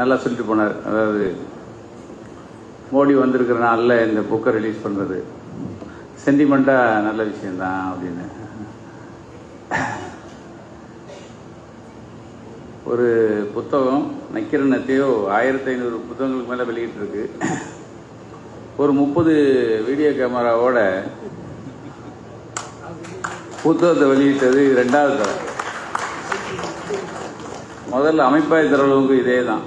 நல்லா சொல்லிட்டு போனார். அதாவது மோடி வந்திருக்கிற நாளில் இந்த புக்கை ரிலீஸ் பண்ணுறது சென்டிமெண்ட்டாக நல்ல விஷயந்தான் அப்படின்னு. ஒரு புத்தகம் நக்கிரணத்தையோ ஆயிரத்தி ஐநூறு புத்தகங்களுக்கு மேலே வெளியிட்டிருக்கு. ஒரு முப்பது வீடியோ கேமராவோட புத்தகத்தை வெளியிட்டது ரெண்டாவது தடவை. முதல்ல அமைப்பாய் தரவுக்கு இதே தான்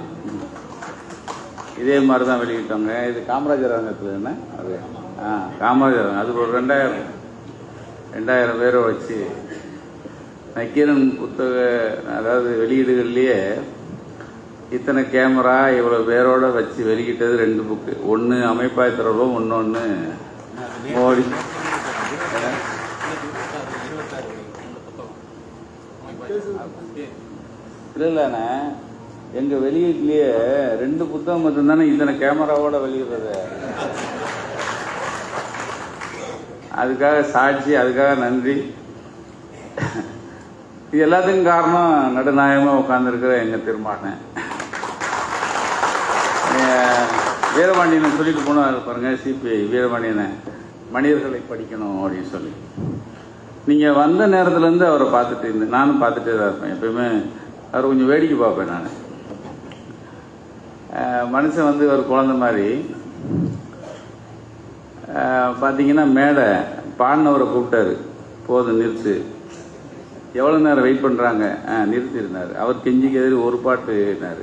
இதே மாதிரி தான் வெளியிட்டோங்க. இது காமராஜர் அரங்கத்தில் என்ன? அது ஆ காமராஜர். அரங்கம் அது ஒரு ரெண்டாயிரம் ரெண்டாயிரம் பேரை வச்சு நக்கீரன் புத்தக அதாவது வெளியீடுகள்லேயே இத்தனை கேமரா இவ்வளோ பேரோட வச்சு வெளியிட்டது ரெண்டு புக்கு ஒன்று அமைப்பாய் ஒன்று ஒன்று மோடி. இல்லை இல்லைண்ணே எங்கள் வெளியீட்லேயே ரெண்டு புத்தகம் மட்டும்தானே இத்தனை கேமராவோட வெளியிடுறது? அதுக்காக சாட்சி அதுக்காக நன்றி. இது எல்லாத்துக்கும் காரணம் நடுநாயகமாக உட்காந்துருக்கிற எங்கள் திருமாட்டேன் வீரபாண்டியனை சொல்லிட்டு போனார் பாருங்க சிபிஐ வீரபாண்டியனை மனிதர்களை படிக்கணும் அப்படின்னு சொல்லி. நீங்கள் வந்த நேரத்துலேருந்து அவரை பார்த்துட்டு இருந்தேன் நானும் பார்த்துட்டே தான் இருப்பேன். எப்பயுமே அவர் கொஞ்சம் வேடிக்கை பார்ப்பேன் நான். மனுஷன் வந்து ஒரு குழந்தை மாதிரி. பார்த்தீங்கன்னா மேடை பாடினவரை கூப்பிட்டாரு. போதும் நிறுத்து. எவ்வளோ நேரம் வெயிட் பண்ணுறாங்க ஆ நிறுத்திருந்தார். அவர் கெஞ்சிக்கு எதிரி ஒரு பாட்டுனார்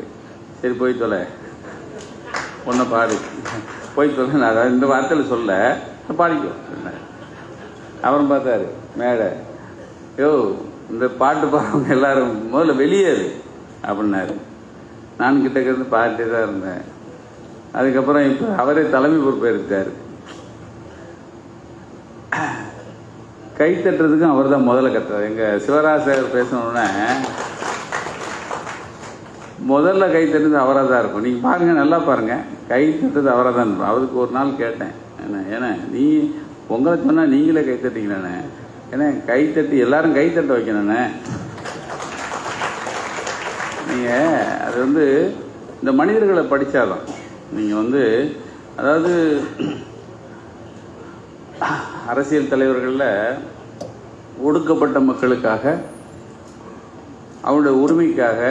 சரி போய் தொலை. ஒன்றை பாடு. போய் தொலை. நான் அதாவது இந்த வார்த்தையில் சொல்ல பாடிக்கோ அவரும் பார்த்தாரு மேடை யோ இந்த பாட்டு பாடுறவங்க எல்லாரும் முதல்ல வெளியேறு அப்படின்னாரு. நான் கிட்ட இருந்து பாடிட்டே தான் இருந்தேன். அதுக்கப்புறம் இப்போ அவரே தலைமை பொறுப்பேற்காரு கை தட்டுறதுக்கும் அவர் தான் முதல்ல கட்டுறாரு. எங்கள் சிவராசர் பேசணுன்னா முதல்ல கை தட்டுறது அவராக தான் இருக்கும். நீங்கள் பாருங்கள் நல்லா பாருங்கள் கை தட்டுறது அவராக தான் இருக்கும். அவருக்கு ஒரு நாள் கேட்டேன் என்ன ஏன்னா நீ உங்களை சொன்னால் நீங்களே கை தட்டிங்கண்ணே ஏன்னா கை தட்டி எல்லாரும் கை தட்ட வைக்கணுண்ணே நீங்கள் அது வந்து இந்த மனிதர்களை படித்தாதான் நீங்கள் வந்து அதாவது அரசியல் தலைவர்களில் ஒடுக்கப்பட்ட மக்களுக்காக அவருடைய உரிமைக்காக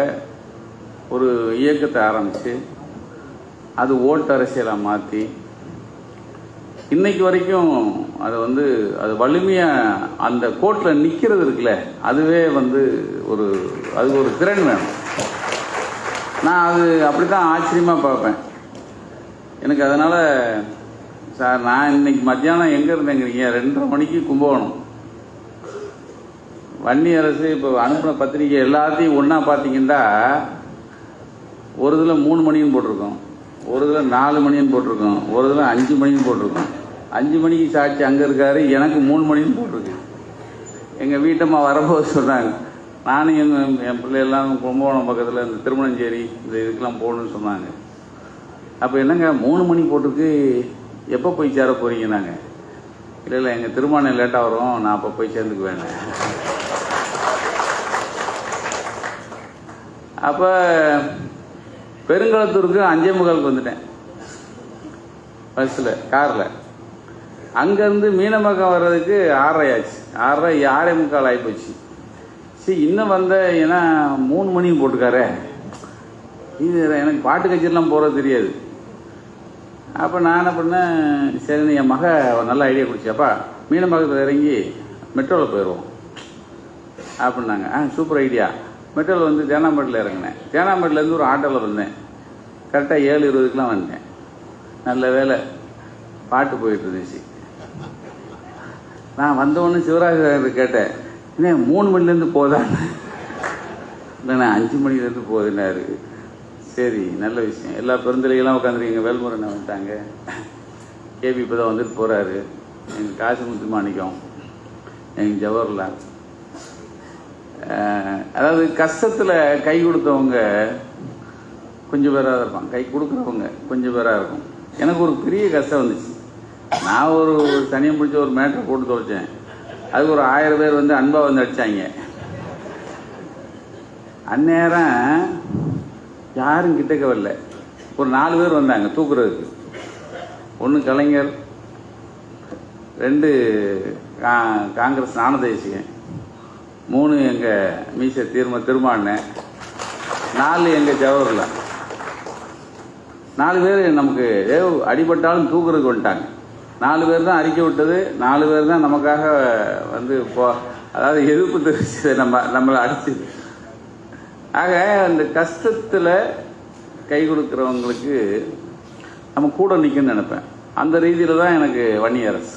ஒரு இயக்கத்தை ஆரம்பித்து அது ஓட்டு அரசியலாக மாற்றி இன்னைக்கு வரைக்கும் அது வந்து அது வலிமையாக அந்த கோட்டில் நிற்கிறது இருக்குல்ல அதுவே வந்து ஒரு அது ஒரு திறன் வேணும். நான் அது அப்படி தான் ஆச்சரியமாக பார்ப்பேன். எனக்கு அதனால் சார் நான் இன்னைக்கு மத்தியானம் எங்கே இருந்தேங்கிறீங்க? ரெண்டரை மணிக்கு கும்பகோணம். வன்னி அரசு இப்போ அனுப்பின பத்திரிக்கை எல்லாத்தையும் ஒன்றா பார்த்தீங்கன்னா ஒரு இதில் மூணு மணின்னு போட்டிருக்கோம். ஒரு இதில் நாலு மணின்னு போட்டிருக்கோம். ஒரு இதில் அஞ்சு மணின்னு போட்டிருக்கோம். அஞ்சு மணிக்கு சாட்சி அங்கே இருக்காரு எனக்கு மூணு மணின்னு போட்டிருக்கு. எங்கள் வீட்டம்மா வரும்போது சொன்னாங்க நானும் எங்கள் என் பிள்ளையெல்லாம் கும்பகோணம் பக்கத்தில் இந்த திருமணஞ்சேரி இந்த இதுக்கெல்லாம் போகணும்னு சொன்னாங்க. அப்போ என்னங்க மூணு மணி போட்டுக்கு எப்போ போய் சேர போகிறீங்க நாங்கள் இல்லை இல்லை எங்கள் திருமணம் லேட்டாக வரும் நான் அப்போ போய் சேர்ந்துக்குவேன் அப்போ பெருங்களத்தூருக்கு அஞ்சே முகாலுக்கு வந்துட்டேன். பஸ்ஸில் காரில். அங்கேருந்து மீனமக்கம் வர்றதுக்கு ஆறரை ஆச்சு ஆறரை ஆறே முக்கால் ஆகிப்போச்சு சரி இன்னும் வந்த ஏன்னா மூணு மணிக்கு போட்டுக்காரே. இது எனக்கு பாட்டு கச்சேரிலாம் போகிறது தெரியாது. அப்போ நான் என்ன பண்ணேன் சரி என் மக ஒரு நல்ல ஐடியா பிடிச்சாப்பா மீன பக்கத்தில் இறங்கி மெட்ரோவில் போயிடுவோம் அப்படின்னாங்க. ஆ சூப்பர் ஐடியா மெட்ரோவில் வந்து தேனாம்பேட்டில் இறங்கினேன். தேனாம்பேட்டிலேருந்து ஒரு ஆட்டோவில் வந்தேன். கரெக்டாக ஏழு இருபதுக்கெலாம் வந்தேன் நல்ல வேலை பாட்டு போயிட்டு இருந்துச்சு. நான் வந்தவொடனே சிவராஜ் சார் கேட்டேன். என்ன மூணு மணிலேருந்து போதான்னு இல்லைண்ணா அஞ்சு மணிலேருந்து போகுதுன்னாரு சரி நல்ல விஷயம். எல்லா பெருந்தலைகள்லாம் உட்காந்துருக்கீங்க வேல்முருகன் வந்துட்டாங்க கேபி இப்போ தான் வந்துட்டு போகிறாரு எங்கள் காசு முத்து மாணிக்கம். எங்கள் ஜவஹர்லால். அதாவது கஷ்டத்தில் கை கொடுத்தவங்க கொஞ்சம் பேராக இருப்பாங்க. கை கொடுக்குறவங்க கொஞ்சம் பேராக இருக்கும். எனக்கு ஒரு பெரிய கஷ்டம் வந்துச்சு. நான் ஒரு தனியை பிடிச்ச ஒரு மேட்டரை போட்டு துவைச்சேன் அதுக்கு ஒரு ஆயிரம் பேர் வந்து அன்பாக வந்து அடித்தாங்க அந்நேரம் யாரும் கிட்டக்க வரல. ஒரு நாலு பேர் வந்தாங்க தூக்குறதுக்கு. ஒன்று கலைஞர் ரெண்டு கா- காங்கிரஸ் ஞானதேசிகன் மூணு எங்கள் மீச தீர்ம திருமாண்ணன் நாலு எங்கள் ஜவஹர்லால். நாலு பேர் நமக்கு ஏ அடிபட்டாலும் தூக்குறதுக்கு வந்துட்டாங்க. நாலு பேர் தான் அறிக்கை விட்டது நாலு பேர் தான் நமக்காக வந்து போ அதாவது எதிர்ப்பு தெரிவிச்சது நம்ம நம்மளை அடிச்சது ஆக அந்த கஷ்டத்தில் கை கொடுக்குறவங்களுக்கு நம்ம கூட நிற்கணும்னு நினைப்பேன். அந்த ரீதியில் தான் எனக்கு வன்னியரசு.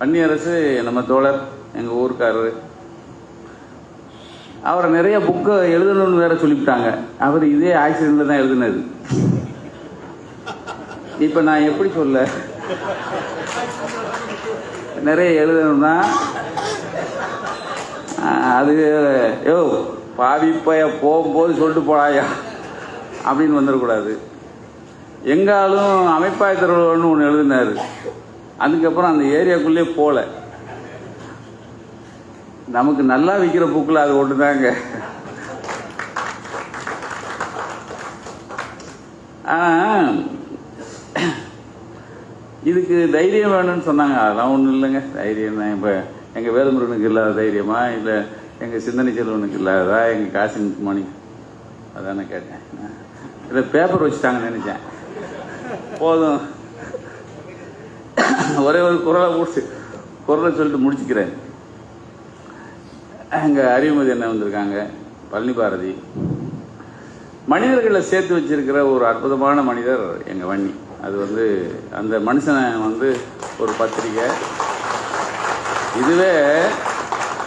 வன்னியரசு நம்ம தோழர் எங்கள் ஊருக்காரர். அவரை நிறைய புக்கை எழுதணும்னு வேற சொல்லிவிட்டாங்க. அவர் இதே ஆக்சிடென்ட்ல தான் எழுதுனது. இப்போ நான் எப்படி சொல்ல? நிறைய எழுதணும்னா அது யோ பாவிப்பைய போகும்போது சொல்லிட்டு போடாயா அப்படின்னு வந்துடக்கூடாது. எங்காலும் அமைப்பாய் தரவுன்னு ஒன்று எழுதினார். அதுக்கப்புறம் அந்த ஏரியாக்குள்ளே போகல நமக்கு நல்லா விற்கிற புக்கில் அது ஒன்று தாங்க ஆனால் இதுக்கு தைரியம் வேணும்னு சொன்னாங்க. அதெல்லாம் ஒன்றும் இல்லைங்க. தைரியம் தான். இப்போ எங்கள் வேலுமுருகனுக்கு இல்லாத தைரியமா இல்லை எங்கள் சிந்தனை செல்வனுக்கு இல்லாததா எங்கள் காசின் மணி? அதானே கேட்டேன். இல்லை பேப்பர் வச்சுட்டாங்கன்னு நினச்சேன். போதும். ஒரே ஒரு குரலை முடிச்சு குரலை சொல்லிட்டு முடிச்சுக்கிறேன். எங்கள் அறிவுமதி என்ன வந்திருக்காங்க பழனி பாரதி. மனிதர்களை சேர்த்து வச்சிருக்கிற ஒரு அற்புதமான மனிதர் எங்கள் வன்னி. அது வந்து அந்த மனுஷனை வந்து ஒரு பத்திரிக்கை. இதுவே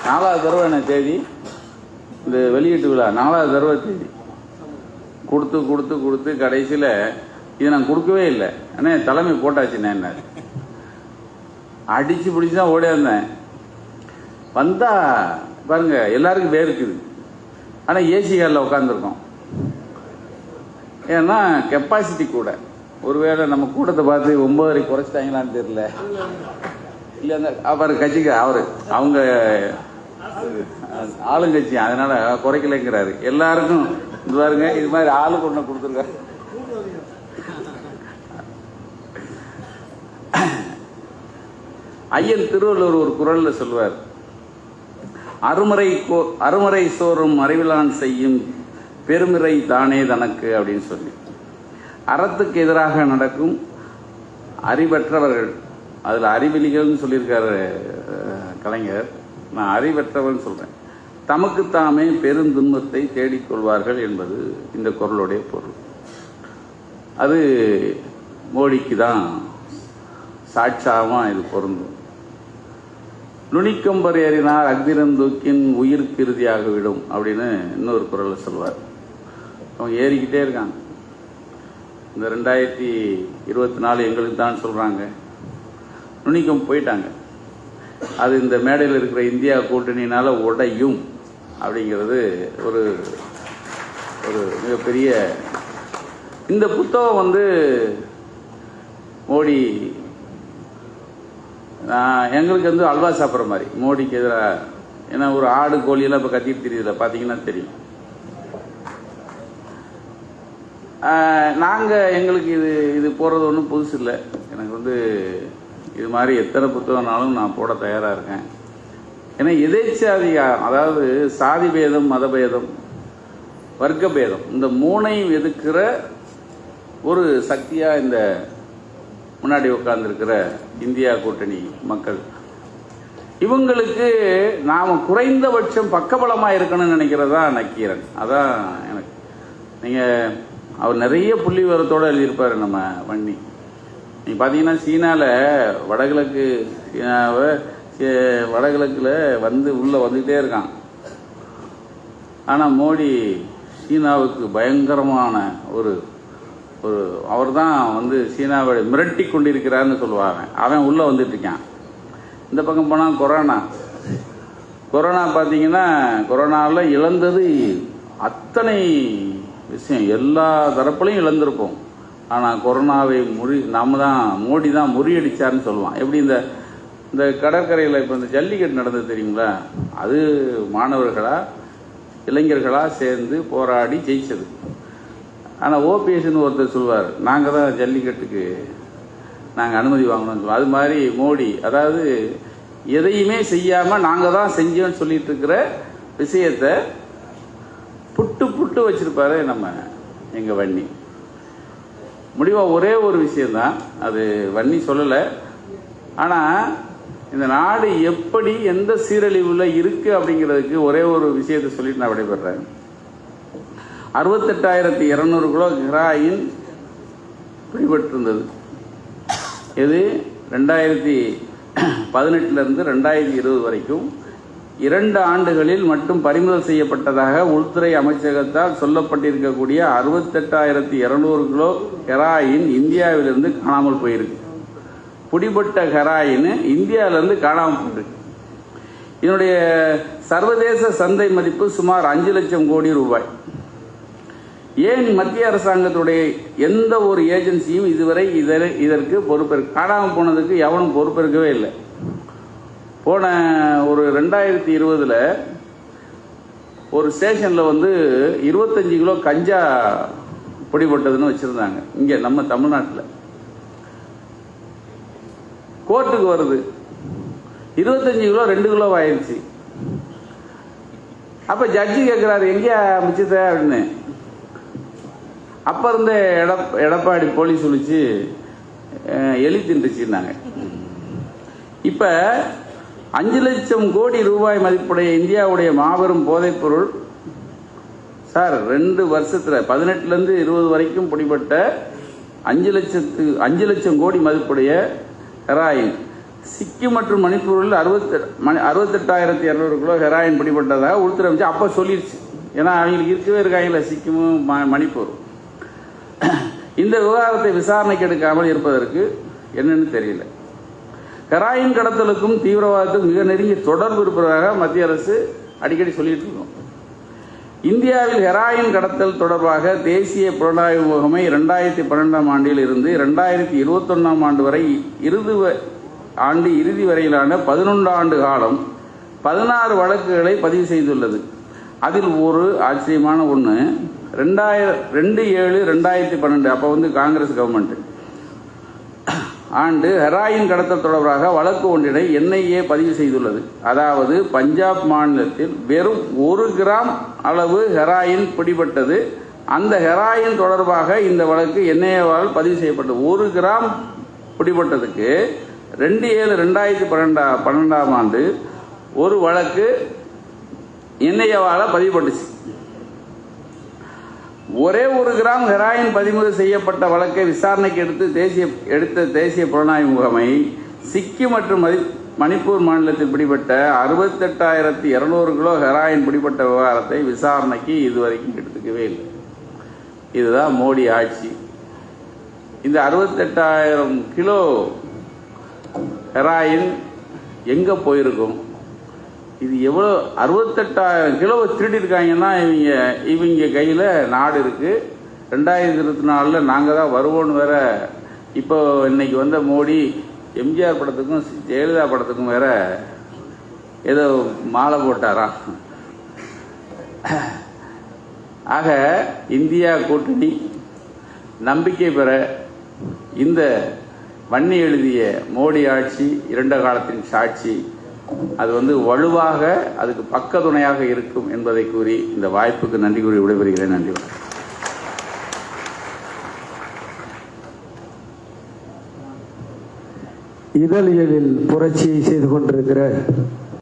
நாலாவது தடவை என்ன தேதி இந்த வெளியீட்டு விழா நாலாவது தடவை தேதி கொடுத்து கொடுத்து கொடுத்து கடைசியில் இதை நான் கொடுக்கவே இல்லை. அண்ணே தலைமை போட்டாச்சுண்ணே என்ன அடிச்சு பிடிச்சி தான் ஓடியாந்தேன் வந்தா பாருங்க எல்லாருக்கும் வேர்க்குது ஆனால் ஏசி காரில் உட்காந்துருக்கோம் ஏன்னா கெப்பாசிட்டி கூட. ஒருவேளை நம்ம கூட்டத்தை பார்த்து ஒன்பதரை குறைச்சிட்டாங்களான்னு தெரியல. இல்லை அந்த அவர் கட்சிக்கு அவர் அவங்க ஆளுங்கட்சி அதனால குறைக்கலைங்கிறாரு. எல்லாருக்கும் இது பாருங்க இது மாதிரி ஆளுக்கு ஒன்று கொடுத்துருக்காரு. ஐயன் திருவள்ளுவர் ஒரு குரல்ல சொல்வார் அருமறை கோ- அருமறை சோறும் அறிவிலான் செய்யும் பெருமிறை தானே தனக்கு? அப்படின்னு சொல்லி. அறத்துக்கு எதிராக நடக்கும் அறிவற்றவர்கள். அதில் அறிவிலிகள்னு சொல்லியிருக்காரு கலைஞர். நான் அறிவற்றவன் சொல்றேன். தமக்கு தாமே பெருந்துன்பத்தை தேடிக்கொள்வார்கள் என்பது இந்த குரலுடைய பொருள். அது மோடிக்கு தான் சாட்சாமா இது பொருந்தும். நுனிக்கம்பர் ஏறினார் அக்திரந்தூக்கின் உயிருக்கு இறுதியாக விடும் அப்படின்னு இன்னொரு குரலை சொல்வார். அவங்க ஏறிக்கிட்டே இருக்காங்க இந்த ரெண்டாயிரத்தி இருபத்தி நாலு எங்களுக்கு தான் சொல்கிறாங்க நுனிக்கம் போயிட்டாங்க. அது இந்த மேடையில் இருக்கிற இந்தியா கூட்டணியினால் உடையும் அப்படிங்கிறது ஒரு ஒரு மிகப்பெரிய இந்த புத்தகம் வந்து மோடி நான் எங்களுக்கு வந்து அல்வா சாப்பிட்ற மாதிரி. மோடிக்கு எதிராக ஏன்னா ஒரு ஆடு கோழியெல்லாம் இப்போ கத்திட்டு தெரியுதுல பார்த்தீங்கன்னா தெரியும். நாங்கள் எங்களுக்கு இது இது போகிறது ஒன்றும் புதுசு இல்லை. எனக்கு வந்து இது மாதிரி எத்தனை புத்தகம்னாலும் நான் போட தயாராக இருக்கேன். ஏன்னா எதேச்சாதிகாரம் அதாவது சாதி பேதம் மத பேதம் வர்க்க பேதம் இந்த மூணையும் எதுக்கிற ஒரு சக்தியாக இந்த முன்னாடி உட்காந்துருக்கிற இந்தியா கூட்டணி மக்கள். இவங்களுக்கு நாம் குறைந்தபட்சம் பக்கபலமாக இருக்கணும்னு நினைக்கிறதா நக்கீரன். அதான் எனக்கு. நீங்கள் அவர் நிறைய புள்ளி விவரத்தோடு எழுதியிருப்பார் நம்ம வன்னி. நீ பார்த்தீங்கன்னா சீனாவில் வடகிழக்கு சீனாவை வடகிழக்கில் வந்து உள்ளே வந்துகிட்டே இருக்கான். ஆனால் மோடி சீனாவுக்கு பயங்கரமான ஒரு ஒரு அவர் தான் வந்து சீனாவை மிரட்டி கொண்டிருக்கிறார்னு சொல்லுவாங்க. அவன் உள்ளே வந்துட்டு இருக்கான். இந்த பக்கம் போனால் கொரோனா. கொரோனா பார்த்தீங்கன்னா கொரோனாவில் இழந்தது அத்தனை விஷயம் எல்லா தரப்புலையும் இழந்திருப்போம். ஆனால் கொரோனாவை முறி நம்ம தான் மோடி தான் முறியடிச்சார்னு சொல்லுவான். எப்படி இந்த இந்த கடற்கரையில் இப்போ இந்த ஜல்லிக்கட்டு நடந்தது தெரியுங்களா? அது மாணவர்களா இளைஞர்களா சேர்ந்து போராடி ஜெயிச்சது. ஆனால் ஓபிஎஸ்ன்னு ஒருத்தர் சொல்வார் நாங்கள் தான் ஜல்லிக்கட்டுக்கு நாங்கள் அனுமதி வாங்கணும்னு சொல்லுவோம் அது மாதிரி மோடி அதாவது எதையுமே செய்யாமல் நாங்கள் தான் செஞ்சோம்னு சொல்லிட்டு இருக்கிற விஷயத்தை புட்டு புட்டு வச்சிருப்பாரு நம்ம எங்கள் வன்னி. முடிவாக ஒரே ஒரு விஷயம்தான். அது வன்னி சொல்லலை. ஆனால் இந்த நாடு எப்படி எந்த சீரழிவுல இருக்கு அப்படிங்கிறதுக்கு ஒரே ஒரு விஷயத்தை சொல்லிட்டு நான் விடைபெறேன் அறுபத்தெட்டாயிரத்தி இரநூறு கிலோ ஹெராயின் பிடிபட்டிருந்தது. இது ரெண்டாயிரத்தி பதினெட்டுலேருந்து ரெண்டாயிரத்தி இருபது வரைக்கும் இரண்டு ஆண்டுகளில் மட்டும் பறிமுதல் செய்யப்பட்டதாக உள்துறை அமைச்சகத்தால் சொல்லப்பட்டிருக்கக்கூடிய அறுபத்தெட்டாயிரத்தி இருநூறு கிலோ ஹெராயின் இந்தியாவிலிருந்து காணாமல் போயிருக்கு. பிடிபட்ட ஹெராயின் இந்தியாவிலிருந்து காணாமல் போயிருக்கு. இதனுடைய சர்வதேச சந்தை மதிப்பு சுமார் அஞ்சு லட்சம் கோடி ரூபாய். ஏன் மத்திய அரசாங்கத்துடைய எந்த ஒரு ஏஜென்சியும் இதுவரை இதற்கு பொறுப்பேற்க காணாமல் போனதுக்கு எவனும் பொறுப்பேற்கவே இல்லை. போன ஒரு ரெண்டாயிரத்தி இருபதுல ஒரு ஸ்டேஷன்ல வந்து இருபத்தஞ்சு கிலோ கஞ்சா பிடிபட்டதுன்னு வச்சிருந்தாங்க. இங்க நம்ம தமிழ்நாட்டில். கோர்ட்டுக்கு வருது. இருபத்தஞ்சு கிலோ ரெண்டு கிலோ ஆயிடுச்சு அப்ப ஜட்ஜி கேட்கிறாரு எங்கேயா மிச்சத்த? அப்படின்னு. அப்ப இருந்த எடப் எடப்பாடி போலீஸ் சொல்லிச்சு எலி தின்றுச்சுன்னாங்க. இப்போ அஞ்சு லட்சம் கோடி ரூபாய் மதிப்புடைய இந்தியாவுடைய மாபெரும் போதைப் பொருள் சார் ரெண்டு வருஷத்துல பதினெட்டுல இருந்து இருபது வரைக்கும் பிடிபட்ட அஞ்சு லட்சத்து அஞ்சு லட்சம் கோடி மதிப்புடைய ஹெராயின். சிக்கிம் மற்றும் மணிப்பூரில் அறுபத்தி அறுபத்தெட்டாயிரத்தி இரநூறு கிலோ ஹெராயின் பிடிபட்டதாக உள்துறை அமைச்சு அப்போ சொல்லிருச்சு. ஏன்னா அவங்களுக்கு இருக்கவே இருக்காங்கல்ல சிக்கிமும் ம- மணிப்பூர். இந்த விவகாரத்தை விசாரணைக்கு எடுக்காமல் இருப்பதற்கு என்னன்னு தெரியல. ஹெராயின் கடத்தலுக்கும் தீவிரவாதத்துக்கும் மிக நெருங்கிய தொடர்பு இருப்பதாக மத்திய அரசு அடிக்கடி சொல்லிட்டு இருக்கோம். இந்தியாவில் ஹெராயின் கடத்தல் தொடர்பாக தேசிய புலனாய்வு முகமை இரண்டாயிரத்தி பன்னெண்டாம் ஆண்டில் இருந்து இரண்டாயிரத்தி இருபத்தொன்னாம் ஆண்டு வரை இறுதி வ- ஆண்டு இறுதி வரையிலான பதினொன்று ஆண்டு காலம் பதினாறு வழக்குகளை பதிவு செய்துள்ளது. அதில் ஒரு ஆச்சரியமான ஒன்று ரெண்டாயிரம் ரெண்டு ஏழு ரெண்டாயிரத்தி பன்னெண்டு அப்போ வந்து காங்கிரஸ் கவர்மெண்ட் ஆண்டு ஹெராயின் கடத்தல் தொடர்பாக வழக்கு ஒன்றினை என்ஐஏ பதிவு செய்துள்ளது. அதாவது பஞ்சாப் மாநிலத்தில் வெறும் ஒரு கிராம் அளவு ஹெராயின் பிடிபட்டது. அந்த ஹெராயின் தொடர்பாக இந்த வழக்கு என்ஐஏவால் பதிவு செய்யப்பட்டது. ஒரு கிராம் பிடிபட்டதுக்கு ரெண்டு ஏழு ரெண்டாயிரத்தி பன்னெண்டா பன்னெண்டாம் ஆண்டு ஒரு வழக்கு என்ஐஏவால் பதிவுபட்டுச்சு ஒரே ஒரு கிராம் ஹெராயின் பதிமுறை செய்யப்பட்ட வழக்கை விசாரணைக்கு எடுத்து தேசிய எடுத்த தேசிய புலனாய்வு முகமை சிக்கிம் மற்றும் மதி- மணிப்பூர் மாநிலத்தில் பிடிபட்ட அறுபத்தெட்டாயிரத்தி இருநூறு கிலோ ஹெராயின் பிடிபட்ட விவகாரத்தை விசாரணைக்கு இதுவரைக்கும் எடுத்துக்கவே இல்லை. இதுதான் மோடி ஆட்சி. இந்த அறுபத்தெட்டாயிரம் கிலோ ஹெராயின் எங்க போயிருக்கும்? இது எவ்வளோ அறுபத்தெட்டாயிரம் கிலோ திருடி இருக்காங்கன்னா இவங்க இவங்க கையில் நாடு இருக்குது ரெண்டாயிரத்தி இருபத்தி நாலில் நாங்கள் தான் வருவோம்னு வேற இப்போ இன்னைக்கு வந்த மோடி எம்ஜிஆர் படத்துக்கும் ஜெயலலிதா படத்துக்கும் வேற ஏதோ மாலை போட்டாராம் ஆக இந்தியா கூட்டணி நம்பிக்கை பெற இந்த வன்னி எழுதிய மோடி ஆட்சி இரண்ட காலத்தின் சாட்சி அது வந்து வலுவாக அதுக்கு பக்க துணையாக இருக்கும் என்பதை கூறி இந்த வாய்ப்புக்கு நன்றி கூறி விடைபெறுகிறேன் நன்றி வணக்கம். இதழியலில் புரட்சியை செய்து கொண்டிருக்கிற